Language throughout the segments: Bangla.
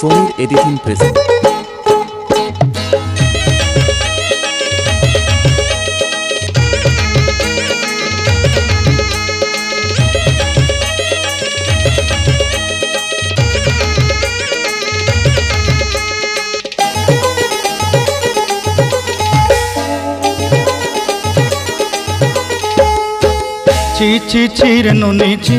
সমীর এডিটিং প্রেজেন্ট ছি ছি ছি রে নুনি ছি।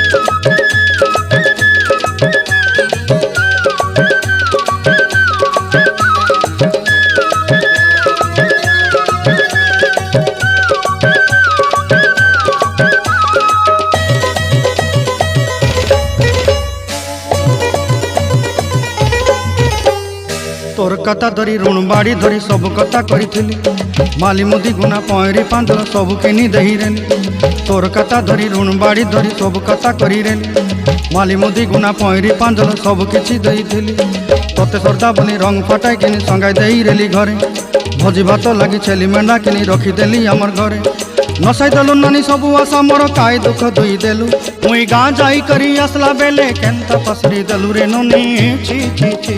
তোর কথা ধরি, ঋণ বাড়ি ধরি, সব কথা করিলি মালি মুদি গুনা পয়রি পাঁদল সব কিনি দেহিরেলি তোর কথা ধরি ঋণ বাড়ি ধরি সব কথা করিরেলি মালি মুদি গুনা পয়রি পাঁদল সব কিছু দেইলি তোতে সর্দা বলি রং ফাটাই কিনি সঙ্গাই দেই রেলি ঘরে ভোজি ভাত লাগি ছেলি মেন্ডা কিনি রখি দেলি আমার ঘরে নসাই দেলু নানি সবু আশা মোর কাই দুঃখ দুই দেলু মুই গাঁ যাই করি আসলা বেলে কেন্তা পাসরি দেলু রে ননি ছি ছি ছি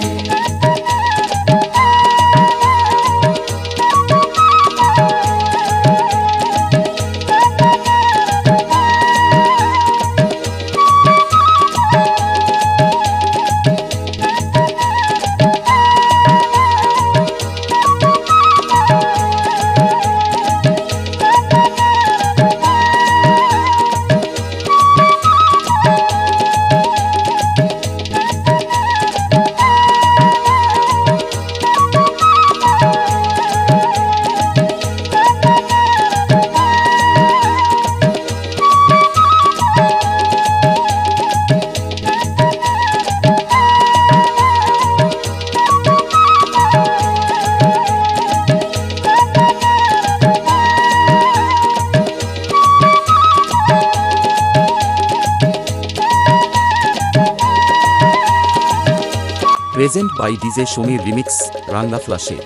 Present by DJ Samir remix Ranga ফ্লাশে